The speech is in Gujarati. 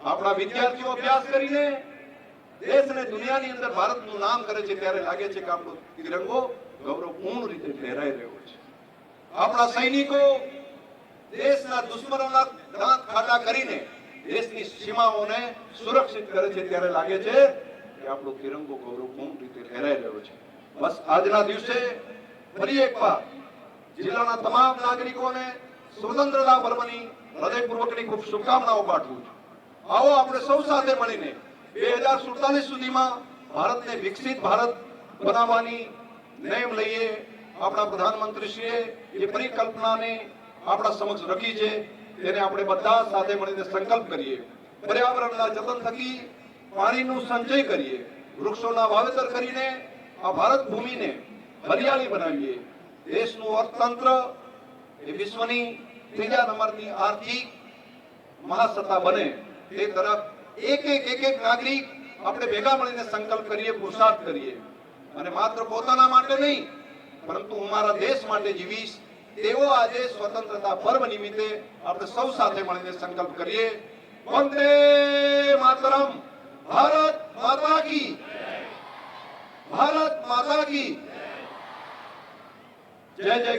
આપણા વિદ્યાર્થીઓ અભ્યાસ કરીને દેશ અને દુનિયાની અંદર ભારતનું નામ કરે છે ત્યારે લાગે છે કે આપણો તિરંગો ગૌરવપૂર્ણ રીતે લહેરાઈ રહ્યો છે. આપણા સૈનિકો દેશના દુશ્મનોના દાંત ખાટા કરીને દેશની સીમાઓને સુરક્ષિત કરે છે ત્યારે લાગે છે કે આપણો તિરંગો ગૌરવપૂર્ણ રીતે લહેરાઈ રહ્યો છે. બસ આજના દિવસે ફરી એકવાર જિલ્લાના તમામ નાગરિકોને સ્વતંત્રતા પર્વની હૃદયપૂર્વકની ખૂબ શુભકામનાઓ પાઠવું છું. આવો આપણે સૌ સાથે મળીને બે હજાર સુડતાલીસ સુધીમાં ભારતને વિકસિત ભારત બનાવવાની નેમ લઈએ. આપણા પ્રધાનમંત્રીશ્રીએ એ પરિકલ્પનાને આપણા સમક્ષ રખી છે. તેને આપણે બધા સાથે મળીને સંકલ્પ કરીએ. પર્યાવરણના જતન થકી પાણીનું સંચય કરીએ. વૃક્ષોના વાવેતર કરીને આ ભારત ભૂમિને હરિયાળી બનાવીએ. દેશનું અર્થતંત્ર એ વિશ્વની ત્રીજા નંબરની આર્થિક મહાસત્તા બને. તે તરફ એક એક એક એક નાગરિક આપણે ભેગા મળીને સંકલ્પ કરીએ પુરુષાર્થ કરીએ. અને માત્ર પોતાના માટે નહીં, પરંતુ હું મારા દેશ માટે જીવીશ. તેવો આજે સ્વતંત્રતા પર્વ નિમિત્તે આપણે સૌ સાથે મળીને સંકલ્પ કરીએ. વંદે માતરમ. ભારત માતા કી ભારત માતા કી જય જય